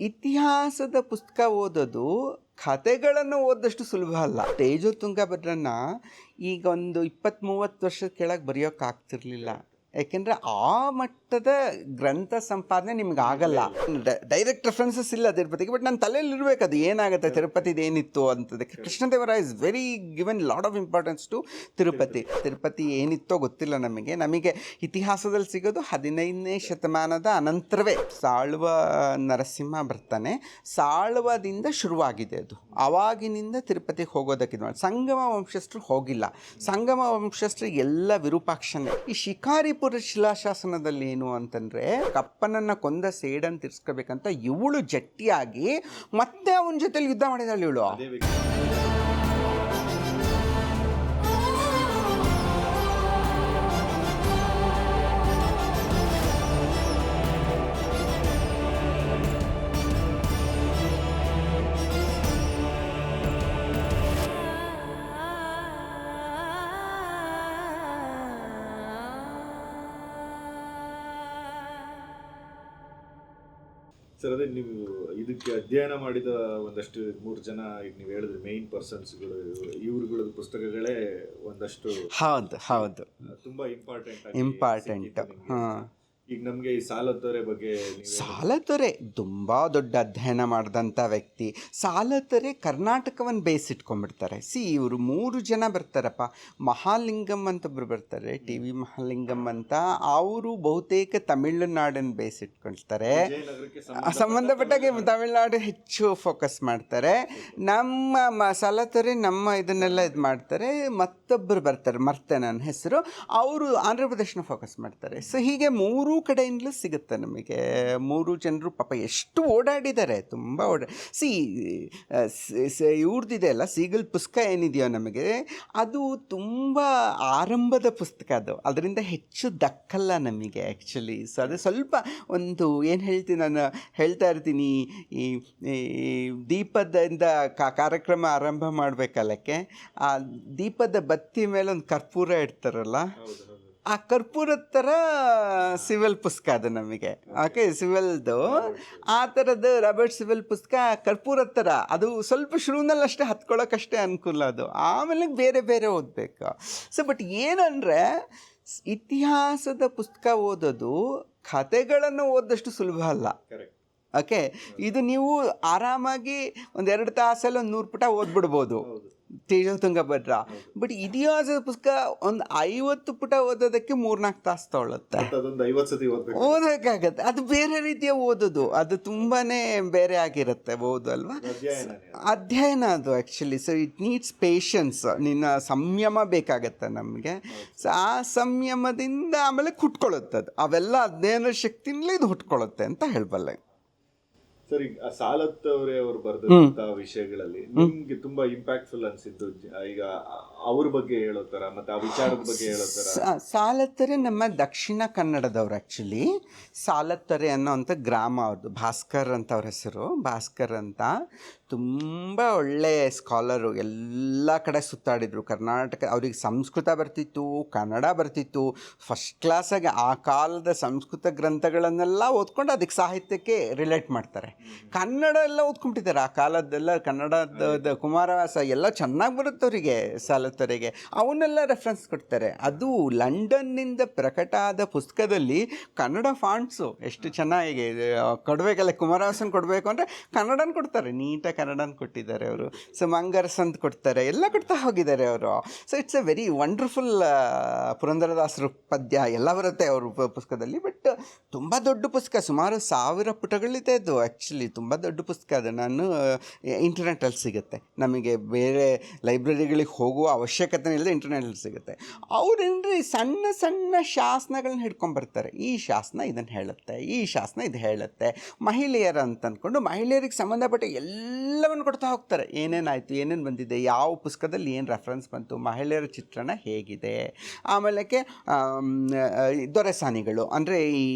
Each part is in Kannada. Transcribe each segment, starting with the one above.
ಇತಿಹಾಸದ ಪುಸ್ತಕ ಓದೋದು ಕತೆಗಳನ್ನು ಓದಷ್ಟು ಸುಲಭ ಅಲ್ಲ. ತೇಜು ತುಂಗಭದ್ರನ್ನ ಈಗ ಒಂದು ಇಪ್ಪತ್ತ್ ಮೂವತ್ತು ವರ್ಷದ ಕೆಳಗೆ ಬರೆಯೋಕ್ಕಾಗ್ತಿರ್ಲಿಲ್ಲ. ಯಾಕೆಂದರೆ ಆ ಮಟ್ಟದ ಗ್ರಂಥ ಸಂಪಾದನೆ ನಿಮ್ಗೆ ಆಗಲ್ಲ ಡೈರೆಕ್ಟ್ ರೆಫರೆನ್ಸಸ್ ಇಲ್ಲ ತಿರುಪತಿಗೆ ಬಟ್ ನನ್ನ ತಲೆಯಲ್ಲಿ ಇರಬೇಕು ಅದು. ಏನಾಗುತ್ತೆ? ತಿರುಪತಿದು ಏನಿತ್ತು ಅಂತದಕ್ಕೆ ಕೃಷ್ಣದೇವರ is very given lot of importance to Tirupati. Tirupati. ಏನಿತ್ತೋ ಗೊತ್ತಿಲ್ಲ ನಮಗೆ. ನಮಗೆ ಇತಿಹಾಸದಲ್ಲಿ ಸಿಗೋದು ಹದಿನೈದನೇ ಶತಮಾನದ ಅನಂತರವೇ. ಸಾಳುವ ನರಸಿಂಹ ಬರ್ತಾನೆ ಸಾಳುವದಿಂದ ಶುರುವಾಗಿದೆ ಅದು. ಆವಾಗಿನಿಂದ ತಿರುಪತಿಗೆ ಹೋಗೋದಕ್ಕೆ ಇದು ಸಂಗಮ ವಂಶಸ್ಥರು ಹೋಗಿಲ್ಲ. ಸಂಗಮ ವಂಶಸ್ಥರು ಎಲ್ಲ ವಿರೂಪಾಕ್ಷನೇ. ಈ ಶಿಕಾರಿಪುರ ಶಿಲಾಶಾಸನದಲ್ಲಿ ಏನು ಅಂತಂದರೆ ಕಪ್ಪನನ್ನು ಕೊಂದ ಸೇಡನ್ ತಿರ್ಸ್ಕೋಬೇಕಂತ ಇವಳು ಜಟ್ಟಿಯಾಗಿ ಮತ್ತೆ ಅವನ ಜೊತೆಲಿ ಯುದ್ಧ ಮಾಡಿದಳು ಇವಳು. ನೀವು ಇದಕ್ಕೆ ಅಧ್ಯಯನ ಮಾಡಿದ ಒಂದಷ್ಟು ಮೂರು ಜನ ಈಗ ನೀವು ಹೇಳಿದ್ರೆ ಮೇನ್ ಪರ್ಸನ್ಸ್ಗಳು ಇವ್ರುಗಳ ಪುಸ್ತಕಗಳೇ ಒಂದಷ್ಟು ಹೌದು ಹೌದು. ತುಂಬಾ ಇಂಪಾರ್ಟೆಂಟ್ ಇಂಪಾರ್ಟೆಂಟ್ ಹಾಂ. ಈಗ ನಮಗೆ ಈ ಸಾಲದೊರೆ ಬಗ್ಗೆ ಸಾಲ ತೊರೆ ತುಂಬ ದೊಡ್ಡ ಅಧ್ಯಯನ ಮಾಡಿದಂಥ ವ್ಯಕ್ತಿ. ಸಾಲತೊರೆ ಕರ್ನಾಟಕವನ್ನು ಬೇಯಿಸಿಟ್ಕೊಂಡ್ಬಿಡ್ತಾರೆ ಸಿ ಇವರು ಮೂರು ಜನ ಬರ್ತಾರಪ್ಪ. ಮಹಾಲಿಂಗಂ ಅಂತ ಒಬ್ರು ಬರ್ತಾರೆ ಟಿ ವಿ ಮಹಾಲಿಂಗಂ ಅಂತ. ಅವರು ಬಹುತೇಕ ತಮಿಳುನಾಡನ್ನು ಬೇಯಿಸಿಟ್ಕೊಳ್ತಾರೆ ಸಂಬಂಧಪಟ್ಟಾಗೆ ತಮಿಳುನಾಡು. ಹೆಚ್ಚು ಫೋಕಸ್ ಮಾಡ್ತಾರೆ. ನಮ್ಮ ಮ ಸಾಲತೊರೆ ನಮ್ಮ ಇದನ್ನೆಲ್ಲ ಇದು ಮಾಡ್ತಾರೆ. ಮತ್ತೊಬ್ಬರು ಬರ್ತಾರೆ ಮರ್ತೆ ನನ್ನ ಹೆಸರು. ಅವರು ಆಂಧ್ರ ಪ್ರದೇಶನ ಫೋಕಸ್ ಮಾಡ್ತಾರೆ. ಸೊ ಹೀಗೆ ಮೂರೂ ಕಡೆಯಿಂದಲೂ ಸಿಗುತ್ತೆ ನಮಗೆ. ಮೂರು ಜನರು ಪಾಪ ಎಷ್ಟು ಓಡಾಡಿದ್ದಾರೆ, ತುಂಬ ಓಡಾ, ಸಿ ಇವ್ರದ್ದಿದೆ ಅಲ್ಲ, ಸೀಗಲ್ ಪುಸ್ತಕ ಏನಿದೆಯೋ ನಮಗೆ, ಅದು ತುಂಬ ಆರಂಭದ ಪುಸ್ತಕ ಅದು. ಅದರಿಂದ ಹೆಚ್ಚು ದಕ್ಕಲ್ಲ ನಮಗೆ ಆ್ಯಕ್ಚುಲಿ ಸೊ ಅದು ಸ್ವಲ್ಪ ಒಂದು, ಏನು ಹೇಳ್ತೀನಿ ನಾನು ಹೇಳ್ತಾ ಇರ್ತೀನಿ, ಈ ದೀಪದಿಂದ ಕಾರ್ಯಕ್ರಮ ಆರಂಭ ಮಾಡಬೇಕಲ್ಲಕ್ಕೆ, ಆ ದೀಪದ ಬತ್ತಿ ಮೇಲೆ ಒಂದು ಕರ್ಪೂರ ಇಡ್ತಾರಲ್ಲ ಆ ಕರ್ಪೂರದ ಥರ ಸಿವಿಲ್ ಪುಸ್ತಕ ಅದು ನಮಗೆ. ಓಕೆ ಸಿವಿಲ್ದು. ಆ ಥರದ್ದು ರಾಬರ್ಟ್ ಸಿವಿಲ್ ಪುಸ್ತಕ ಕರ್ಪೂರದ ಥರ ಅದು ಸ್ವಲ್ಪ ಶುರುವಿನಲ್ಲಿ ಅಷ್ಟೇ ಹತ್ಕೊಳ್ಳೋಕ್ಕಷ್ಟೇ ಅನುಕೂಲ ಅದು. ಆಮೇಲೆ ಬೇರೆ ಬೇರೆ ಓದಬೇಕು. ಸೊ ಬಟ್ ಏನಂದರೆ ಇತಿಹಾಸದ ಪುಸ್ತಕ ಓದೋದು ಕತೆಗಳನ್ನು ಓದಷ್ಟು ಸುಲಭ ಅಲ್ಲ. ಓಕೆ ಇದು ನೀವು ಆರಾಮಾಗಿ ಒಂದೆರಡು ತಾಸಲ್ಲಿ ಒಂದು ನೂರು ಪುಟ ಓದ್ಬಿಡ್ಬೋದು. ಹೌದು ತೇಜ ತುಂಗಭದ್ರ ಬಟ್ ಇತಿಹಾಸದ ಪುಸ್ತಕ ಒಂದು ಐವತ್ತು ಪುಟ ಓದೋದಕ್ಕೆ ಮೂರ್ನಾಲ್ಕು ತಾಸು ತೊಗೊಳುತ್ತೆ. ಓದೋಕ್ಕಾಗತ್ತೆ. ಅದು ಬೇರೆ ರೀತಿಯ ಓದೋದು. ಅದು ತುಂಬಾ ಬೇರೆ ಆಗಿರುತ್ತೆ ಓದು ಅಲ್ವಾ ಅಧ್ಯಯನ ಅಧ್ಯಯನ ಅದು actually so it needs patience ನಿನ್ನ ಸಂಯಮ ಬೇಕಾಗತ್ತೆ ನಮಗೆ. ಸೊ ಆ ಸಂಯಮದಿಂದ ಆಮೇಲೆ ಕುಟ್ಕೊಳ್ಳುತ್ತೆ ಅದು ಅವೆಲ್ಲ ಅಧ್ಯಯನ ಶಕ್ತಿನಲ್ಲಿ ಇದು ಹುಟ್ಕೊಳ್ಳುತ್ತೆ ಅಂತ ಹೇಳ್ಬಲ್ಲೆ. ಸರ್ ಸಾಲತ್ ಆ ಸಾಲತ್ತವರೇ ಅವರು ಬರೆದಂತ ವಿಷಯಗಳಲ್ಲಿ ನಿಮ್ಗೆ ತುಂಬಾ ಇಂಪ್ಯಾಕ್ಟ್ಫುಲ್ ಅನ್ಸಿದ್ದು. ಈಗ ಅವ್ರ ಬಗ್ಗೆ ಹೇಳೋತರ ಮತ್ತೆ ಆ ವಿಚಾರದ ಬಗ್ಗೆ ಹೇಳೋತರ ಸಾಲತ್ತರೆ ನಮ್ಮ ದಕ್ಷಿಣ ಕನ್ನಡದವ್ರು ಆಕ್ಚುಲಿ ಸಾಲತ್ತರೆ ಅನ್ನೋವಂಥ ಗ್ರಾಮ ಅವ್ರದ್ದು ಭಾಸ್ಕರ್ ಅಂತ ಅವ್ರ ಹೆಸರು. ಭಾಸ್ಕರ್ ಅಂತ. ತುಂಬ ಒಳ್ಳೆಯ ಸ್ಕಾಲರು ಎಲ್ಲ ಕಡೆ ಸುತ್ತಾಡಿದರು. ಕರ್ನಾಟಕ, ಅವ್ರಿಗೆ ಸಂಸ್ಕೃತ ಬರ್ತಿತ್ತು, ಕನ್ನಡ ಬರ್ತಿತ್ತು. ಫಸ್ಟ್ ಕ್ಲಾಸಾಗಿ ಆ ಕಾಲದ ಸಂಸ್ಕೃತ ಗ್ರಂಥಗಳನ್ನೆಲ್ಲ ಓದ್ಕೊಂಡು ಅದಕ್ಕೆ ಸಾಹಿತ್ಯಕ್ಕೆ ರಿಲೇಟ್ ಮಾಡ್ತಾರೆ. ಕನ್ನಡ ಎಲ್ಲ ಓದ್ಕೊಂಬಿಟ್ಟಿದ್ದಾರೆ ಆ ಕಾಲದ್ದೆಲ್ಲ ಕನ್ನಡದ ಕುಮಾರವ್ಯಾಸ ಎಲ್ಲ ಚೆನ್ನಾಗಿ ಬರುತ್ತೆ ಅವರಿಗೆ ಸಾಲತ್ತರಿಗೆ. ಅವನ್ನೆಲ್ಲ ರೆಫರೆನ್ಸ್ ಕೊಡ್ತಾರೆ. ಅದು ಲಂಡನ್ನಿಂದ ಪ್ರಕಟ ಆದ ಪುಸ್ತಕದಲ್ಲಿ ಕನ್ನಡ ಫಾಂಟ್ಸು ಎಷ್ಟು ಚೆನ್ನಾಗಿ ಕೊಡಬೇಕಲ್ಲ ಕುಮಾರವ್ಯಾಸನ್ ಕೊಡಬೇಕು ಅಂದರೆ ಕನ್ನಡನ ಕೊಡ್ತಾರೆ. ನೀಟಾಗಿ ಕನ್ನಡನ ಕೊಟ್ಟಿದ್ದಾರೆ ಅವರು. ಸೊ ಮಂಗರ್ಸ್ ಅಂತ ಕೊಡ್ತಾರೆ. ಎಲ್ಲ ಕೊಡ್ತಾ ಹೋಗಿದ್ದಾರೆ ಅವರು. So it's a very wonderful ಪುರಂದರದಾಸರು ಪದ್ಯ ಎಲ್ಲ ಬರುತ್ತೆ ಅವರು ಪುಸ್ತಕದಲ್ಲಿ. ಬಟ್ ತುಂಬ ದೊಡ್ಡ ಪುಸ್ತಕ. ಸುಮಾರು ಸಾವಿರ ಪುಟಗಳಿದೆ ಅದು ಆ್ಯಕ್ಚುಲಿ ತುಂಬ ದೊಡ್ಡ ಪುಸ್ತಕ ಅದು. ನಾನು ಇಂಟರ್ನೆಟಲ್ಲಿ ಸಿಗುತ್ತೆ. ನಮಗೆ ಬೇರೆ ಲೈಬ್ರರಿಗಳಿಗೆ ಹೋಗುವ ಅವಶ್ಯಕತೆ ಇಲ್ಲದೆ ಇಂಟರ್ನೆಟಲ್ಲಿ ಸಿಗುತ್ತೆ. ಅವ್ರೇನ್ರಿ ಸಣ್ಣ ಸಣ್ಣ ಶಾಸನಗಳನ್ನ ಹಿಡ್ಕೊಂಬರ್ತಾರೆ ಈ ಶಾಸನ ಇದನ್ನು ಹೇಳುತ್ತೆ. ಈ ಶಾಸನ ಇದು ಹೇಳುತ್ತೆ. ಮಹಿಳೆಯರ ಅಂತ ಅಂದ್ಕೊಂಡು ಮಹಿಳೆಯರಿಗೆ ಸಂಬಂಧಪಟ್ಟ ಎಲ್ಲವನ್ನು ಕೊಡ್ತಾ ಹೋಗ್ತಾರೆ. ಏನೇನಾಯಿತು, ಏನೇನು ಬಂದಿದೆ, ಯಾವ ಪುಸ್ತಕದಲ್ಲಿ ಏನು ರೆಫರೆನ್ಸ್ ಬಂತು, ಮಹಿಳೆಯರ ಚಿತ್ರಣ ಹೇಗಿದೆ? ಆಮೇಲೆ ದೊರೆಸಾನಿಗಳು, ಅಂದರೆ ಈ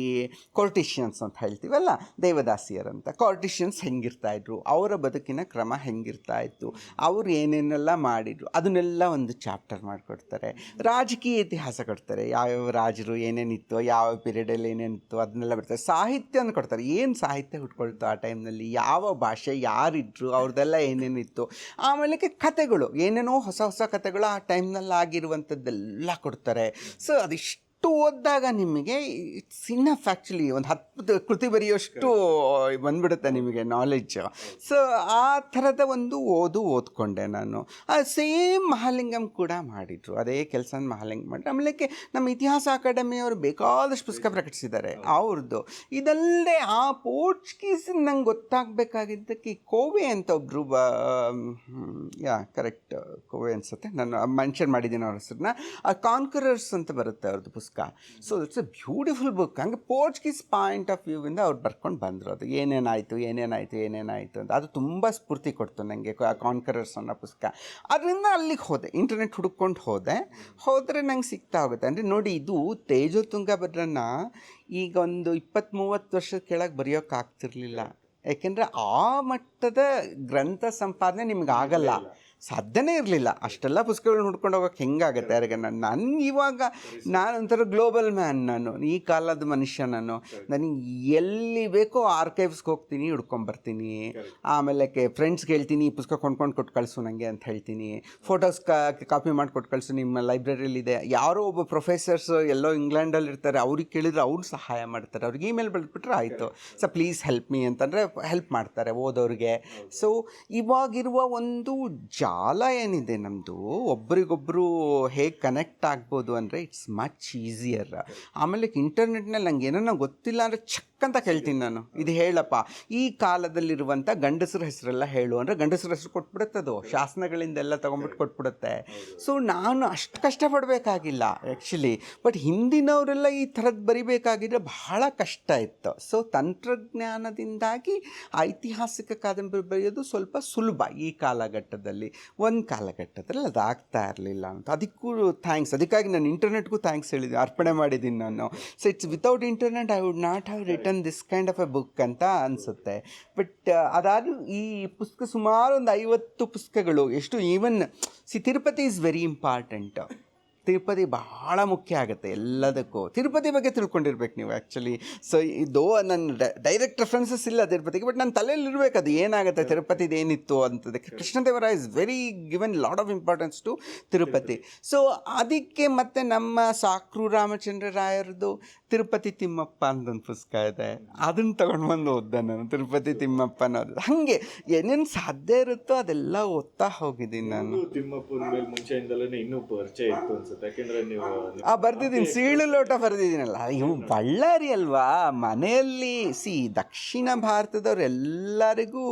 ಕೋರ್ಟಿಷಿಯನ್ಸ್ ಅಂತ ಹೇಳ್ತೀವಲ್ಲ, ದೇವದಾಸಿಯರಂತ. ಕಾರ್ಟಿಷಿಯನ್ಸ್ ಹೆಂಗಿರ್ತಾ ಇದ್ರು, ಅವರ ಬದುಕಿನ ಕ್ರಮ ಹೆಂಗಿರ್ತಾ ಇತ್ತು, ಅವ್ರು ಏನೇನೆಲ್ಲ ಮಾಡಿದ್ರು, ಅದನ್ನೆಲ್ಲ ಒಂದು ಚಾಪ್ಟರ್ ಮಾಡಿಕೊಡ್ತಾರೆ. ರಾಜಕೀಯ ಇತಿಹಾಸ ಕೊಡ್ತಾರೆ, ಯಾವ್ಯಾವ ರಾಜರು ಏನೇನಿತ್ತು, ಯಾವ ಪೀರಿಯಡಲ್ಲಿ ಏನೇನಿತ್ತು, ಅದನ್ನೆಲ್ಲ ಬಿಡ್ತಾರೆ. ಸಾಹಿತ್ಯವನ್ನು ಕೊಡ್ತಾರೆ. ಏನು ಸಾಹಿತ್ಯ ಹುಟ್ಕೊಳ್ತು ಆ ಟೈಮ್ನಲ್ಲಿ ಯಾವ ಭಾಷೆ, ಯಾರಿದ್ರು? ಅವ್ರದ್ದೆಲ್ಲ ಏನೇನಿತ್ತು. ಆಮೇಲೆ ಕತೆಗಳು ಏನೇನೋ ಹೊಸ ಹೊಸ ಕತೆಗಳು ಆ ಟೈಮ್ನಲ್ಲಿ ಆಗಿರುವಂಥದ್ದೆಲ್ಲ ಕೊಡ್ತಾರೆ. ಸೊ ಅದಿಷ್ಟು ಓದಿದಾಗ ನಿಮಗೆ ಇಟ್ಸ್ ಇನ್ನಫ್ ಆ್ಯಕ್ಚುಲಿ ಒಂದು ಹತ್ತು ಕೃತಿ ಬರೆಯೋಷ್ಟು ಬಂದ್ಬಿಡುತ್ತೆ ನಿಮಗೆ ನಾಲೆಡ್ಜ್ ಸೊ ಆ ಥರದ ಒಂದು ಓದು ಓದ್ಕೊಂಡೆ ನಾನು. ಆ ಸೇಮ್ ಮಹಾಲಿಂಗಂ ಕೂಡ ಮಾಡಿದರು. ಅದೇ ಕೆಲಸ ಮಹಾಲಿಂಗ ಮಾಡಿದ್ರು. ಆಮೇಲೆ ನಮ್ಮ ಇತಿಹಾಸ ಅಕಾಡೆಮಿಯವರು ಬೇಕಾದಷ್ಟು ಪುಸ್ತಕ ಪ್ರಕಟಿಸಿದ್ದಾರೆ ಅವ್ರದ್ದು ಇದಲ್ಲದೆ ಆ ಪೋರ್ಚುಗೀಸ್ ನಂಗೆ ಗೊತ್ತಾಗಬೇಕಾಗಿದ್ದಕ್ಕೆ ಕೋವೆ ಅಂತ ಒಬ್ಬರು ಬ ಯಾ ಕರೆಕ್ಟ್ ಕೋವೆ ಅನ್ಸುತ್ತೆ. ನಾನು ಮೆನ್ಷನ್ ಮಾಡಿದ್ದೀನಿ ಅವ್ರ ಹೆಸರನ್ನ. ಆ ಕಾನ್ಕರರ್ಸ್ ಅಂತ ಬರುತ್ತೆ ಅವ್ರದ್ದು ಪುಸ್ತಕ. So it's a beautiful book ಹಂಗೆ ಪೋರ್ಚುಗೀಸ್ ಪಾಯಿಂಟ್ ಆಫ್ ವ್ಯೂವಿಂದ ಅವ್ರು ಬರ್ಕೊಂಡು ಬಂದರು ಅದು. ಏನೇನಾಯಿತು ಏನೇನಾಯಿತು ಏನೇನಾಯಿತು ಅಂತ. ಅದು ತುಂಬ ಸ್ಫೂರ್ತಿ ಕೊಡ್ತು ನನಗೆ ಕಾನ್ಕರರ್ಸ್ ಅನ್ನೋ ಪುಸ್ತಕ. ಅದರಿಂದ ಅಲ್ಲಿಗೆ ಹೋದೆ. ಇಂಟರ್ನೆಟ್ ಹುಡುಕೊಂಡು ಹೋದೆ. ಹೋದರೆ ನಂಗೆ ಸಿಗ್ತಾ ಹೋಗುತ್ತೆ. ಅಂದರೆ ನೋಡಿ, ಇದು ತೇಜೋ ತುಂಗಭದ್ರನ್ನ ಈಗ ಒಂದು ಇಪ್ಪತ್ತ್ ಮೂವತ್ತು ವರ್ಷದ ಕೆಳಗೆ ಬರೆಯೋಕ್ಕಾಗ್ತಿರ್ಲಿಲ್ಲ ಯಾಕೆಂದರೆ ಆ ಮಟ್ಟದ ಗ್ರಂಥ ಸಂಪಾದನೆ ನಿಮ್ಗೆ ಆಗಲ್ಲ. ಸಾಧ್ಯನೇ ಇರಲಿಲ್ಲ. ಅಷ್ಟೆಲ್ಲ ಪುಸ್ತಕಗಳನ್ನ ಹುಡ್ಕೊಂಡು ಹೋಗೋಕೆ ಹೆಂಗಾಗುತ್ತೆ? ಯಾರಿಗೆ? ನಾನು ನನ್ನ ಇವಾಗ ನಾನು ಒಂಥರ ಗ್ಲೋಬಲ್ ಮ್ಯಾನ್ ನಾನು. ಈ ಕಾಲದ ಮನುಷ್ಯ ನಾನು. ನನಗೆ ಎಲ್ಲಿ ಬೇಕೋ ಆರ್ಕೈವ್ಸ್ಗೆ ಹೋಗ್ತೀನಿ ಹುಡ್ಕೊಂಬರ್ತೀನಿ. ಆಮೇಲೆ ಕೆ ಫ್ರೆಂಡ್ಸ್ಗೆ ಹೇಳ್ತೀನಿ ಈ ಪುಸ್ತಕ ಕೊಂಡ್ಕೊಂಡು ಕೊಟ್ಟು ಕಳಿಸು ನನಗೆ ಅಂತ ಹೇಳ್ತೀನಿ. ಫೋಟೋಸ್ ಕಾಪಿ ಮಾಡಿ ಕೊಟ್ಟು ಕಳಿಸು ನಿಮ್ಮ ಲೈಬ್ರರಿಲಿದೆ ಯಾರೋ ಒಬ್ಬ ಪ್ರೊಫೆಸರ್ಸ್ ಎಲ್ಲೋ ಇಂಗ್ಲೆಂಡಲ್ಲಿ ಇರ್ತಾರೆ ಅವ್ರಿಗೆ ಕೇಳಿದ್ರೆ ಅವ್ರು ಸಹಾಯ ಮಾಡ್ತಾರೆ. ಅವ್ರಿಗೆ ಇಮೇಲ್ ಬರೆದ್ಬಿಟ್ರೆ ಆಯಿತು. ಸೊ ಪ್ಲೀಸ್ ಹೆಲ್ಪ್ ಮೀ ಅಂತಂದರೆ ಹೆಲ್ಪ್ ಮಾಡ್ತಾರೆ ಓದೋರಿಗೆ. ಸೊ ಇವಾಗಿರುವ ಒಂದು ಜಾಲ ಏನಿದೆ ನಮ್ಮದು ಒಬ್ರಿಗೊಬ್ಬರು ಹೇಗೆ ಕನೆಕ್ಟ್ ಆಗ್ಬೋದು ಅಂದರೆ ಇಟ್ಸ್ ಮಚ್ ಈಸಿಯರ್ ಆಮೇಲೆ ಇಂಟರ್ನೆಟ್ನಲ್ಲಿ ನಂಗೆ ಏನೋ ಗೊತ್ತಿಲ್ಲ ಅಂದರೆ ಚಕ್ ಅಂತ ಕೇಳ್ತೀನಿ ನಾನು. ಇದು ಹೇಳಪ್ಪ ಈ ಕಾಲದಲ್ಲಿರುವಂಥ ಗಂಡಸರ ಹೆಸರೆಲ್ಲ ಹೇಳು. ಅಂದರೆ ಗಂಡಸರ ಹೆಸರು ಕೊಟ್ಬಿಡುತ್ತೆ ಅದು. ಶಾಸನಗಳಿಂದೆಲ್ಲ ತೊಗೊಂಬಿಟ್ಟು ಕೊಟ್ಬಿಡುತ್ತೆ. ಸೊ ನಾನು ಅಷ್ಟು ಕಷ್ಟಪಡಬೇಕಾಗಿಲ್ಲ ಆ್ಯಕ್ಚುಲಿ ಬಟ್ ಹಿಂದಿನವರೆಲ್ಲ ಈ ಥರದ್ದು ಬರಿಬೇಕಾಗಿದ್ರೆ ಬಹಳ ಕಷ್ಟ ಇತ್ತು. ಸೊ ತಂತ್ರಜ್ಞಾನದಿಂದಾಗಿ ಐತಿಹಾಸಿಕ ಕಾದಂಬರಿ ಬರೆಯೋದು ಸ್ವಲ್ಪ ಸುಲಭ ಈ ಕಾಲಘಟ್ಟದಲ್ಲಿ. ಒಂದು ಕಾಲಘಟ್ಟದಲ್ಲಿ ಅದಾಗ್ತಾ ಇರಲಿಲ್ಲ ಅಂತ. ಅದಕ್ಕೂ ಥ್ಯಾಂಕ್ಸ್ ಅದಕ್ಕಾಗಿ ನಾನು ಇಂಟರ್ನೆಟ್ಗೂ ಥ್ಯಾಂಕ್ಸ್ ಹೇಳಿದ್ದೀನಿ ಅರ್ಪಣೆ ಮಾಡಿದ್ದೀನಿ ನಾನು. So it's without internet I would not have return this kind of a book ಅಂತ ಅನಿಸುತ್ತೆ. ಬಟ್ ಅದಾದರೂ ಈ ಪುಸ್ತಕ ಸುಮಾರು ಒಂದು ಐವತ್ತು ಪುಸ್ತಕಗಳು, ಎಷ್ಟು even see Tirupati is very important Tirupati ಬಹಳ ಮುಖ್ಯ ಆಗುತ್ತೆ ಎಲ್ಲದಕ್ಕೂ. ತಿರುಪತಿ ಬಗ್ಗೆ ತಿಳ್ಕೊಂಡಿರ್ಬೇಕು ನೀವು ಆ್ಯಕ್ಚುಲಿ ಸೊ ಇದು ನನ್ನ ಡೈರೆಕ್ಟ್ ರೆಫರೆನ್ಸಸ್ ಇಲ್ಲ ತಿರುಪತಿಗೆ ಬಟ್ ನನ್ನ ತಲೆಯಲ್ಲಿ ಇರಬೇಕು ಅದು ಏನಾಗುತ್ತೆ ತಿರುಪತಿದು ಏನಿತ್ತು ಅಂತದಕ್ಕೆ ಕೃಷ್ಣದೇವರ is very given lot of importance to Tirupati. So ಅದಕ್ಕೆ ಮತ್ತೆ ನಮ್ಮ ಸಾಕ್ರು ರಾಮಚಂದ್ರ ರಾಯರದು ತಿರುಪತಿ ತಿಮ್ಮಪ್ಪ ಅಂತ ಒಂದು ಪುಸ್ತಕ ಇದೆ. ಅದನ್ನು ತಗೊಂಡು ಬಂದು ಓದ್ದೆ ನಾನು ತಿರುಪತಿ ತಿಮ್ಮಪ್ಪ ಅನ್ನೋದು. ಹಾಗೆ ಏನೇನು ಸಾಧ್ಯ ಇರುತ್ತೋ ಅದೆಲ್ಲ ಓದ್ತಾ ಹೋಗಿದ್ದೀನಿ ನಾನು. ತಿಮ್ಮಪ್ಪ ತಿಮ್ಮಪ್ಪನ ಮೇಲೆ ಮುಂಚೆಯಿಂದಲೇ ಇನ್ನೂ ಪರಿಚಯ ಇತ್ತು ಅನ್ಸುತ್ತೆ. ಯಾಕೆಂದ್ರೆ ನೀವು ಆ ಬರ್ದಿದ್ದೀನಿ. ಸೀಳು ಲೋಟ ಬರೆದಿದ್ದೀನಲ್ಲ ಇವು ಬಳ್ಳಾರಿ ಅಲ್ವಾ? ಮನೆಯಲ್ಲಿ ಸಿ ದಕ್ಷಿಣ ಭಾರತದವ್ರು ಎಲ್ಲರಿಗೂ